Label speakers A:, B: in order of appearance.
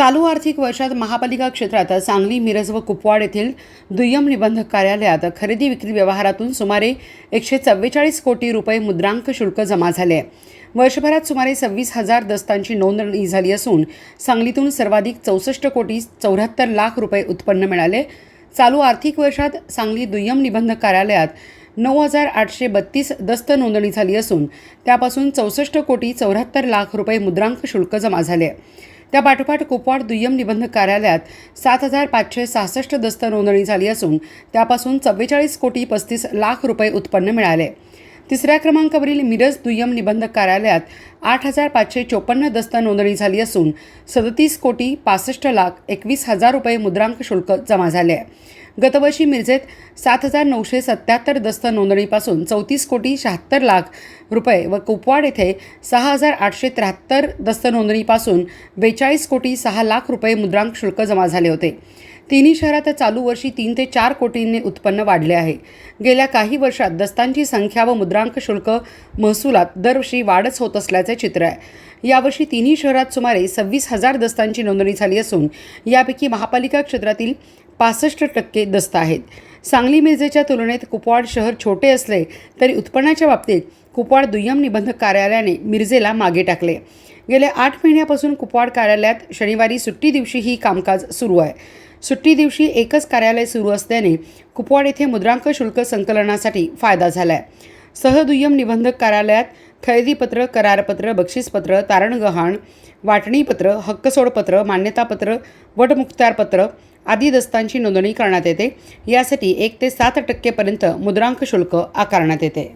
A: चालू आर्थिक वर्षात महापालिका क्षेत्रात सांगली मिरज व कुपवाड येथील दुय्यम निबंधक कार्यालयात खरेदी विक्री व्यवहारातून सुमारे एकशे चव्वेचाळीस कोटी रुपये मुद्रांक शुल्क जमा झाले. आहे वर्षभरात सुमारे सव्वीस हजार दस्तांची नोंदणी झाली असून सांगलीतून सर्वाधिक चौसष्ट कोटी चौऱ्याहत्तर लाख रुपये उत्पन्न मिळाले. चालू आर्थिक वर्षात सांगली दुय्यम निबंधक कार्यालयात नऊ हजार आठशे बत्तीस दस्त नोंदणी झाली असून त्यापासून चौसष्ट कोटी चौऱ्याहत्तर लाख रुपये मुद्रांक शुल्क जमा झाले. त्या पाठोपाठ कुपवाड दुय्यम निबंधक कार्यालयात सात हजार पाचशे सहासष्ट दस्त नोंदणी झाली असून त्यापासून चव्वेचाळीस कोटी पस्तीस लाख रुपये उत्पन्न मिळाले. तिसऱ्या क्रमांकावरील मिरज दुय्यम निबंधक कार्यालयात आठ हजार पाचशे चोपन्न दस्त नोंदणी झाली असून सदतीस कोटी पासष्ट लाख एकवीस हजार रुपये मुद्रांक शुल्क जमा झाले आहे. गतवर्षी मिरजेत सात हजार नऊशे सत्याहत्तर दस्त नोंदणीपासून चौतीस कोटी शहात्तर लाख रुपये व कुपवाड येथे सहा हजार आठशे त्र्याहत्तर दस्त नोंदणीपासून बेचाळीस कोटी सहा लाख रुपये मुद्रांक शुल्क जमा झाले होते. तिन्ही शहरात चालू वर्षी तीन ते चार कोटींनी उत्पन्न वाढले आहे. गेल्या काही वर्षात दस्तांची संख्या व मुद्रांक शुल्क महसुलात दरवर्षी वाढच होत असल्याचे चित्र आहे. यावर्षी तिन्ही शहरात सुमारे सव्वीस हजार दस्तांची नोंदणी झाली असून यापैकी महापालिका क्षेत्रातील पासष्ट टक्के दस्त आहेत. सांगली मिरजेच्या तुलनेत कुपवाड शहर छोटे असले तरी उत्पन्नाच्या बाबतीत कुपवाड दुय्यम निबंधक कार्यालयाने मिरजेला मागे टाकले. गेल्या आठ महिन्यापासून कुपवाड कार्यालयात शनिवारी सुट्टी दिवशी ही कामकाज सुरू आहे. सुट्टी दिवशी एकच कार्यालय सुरू असल्याने कुपवाड येथे मुद्रांक शुल्क संकलनासाठी फायदा झाला आहे सहदुय्यम निबंधक कार्यालयात खरेदीपत्र करारपत्र बक्षीसपत्र तारण गहाण वाटणीपत्र हक्कसोडपत्र मान्यतापत्र वटमुक्तारपत्र आदी दस्तांची नोंदणी करण्यात येते. यासाठी एक ते सात टक्केपर्यंत मुद्रांक शुल्क आकारण्यात येते.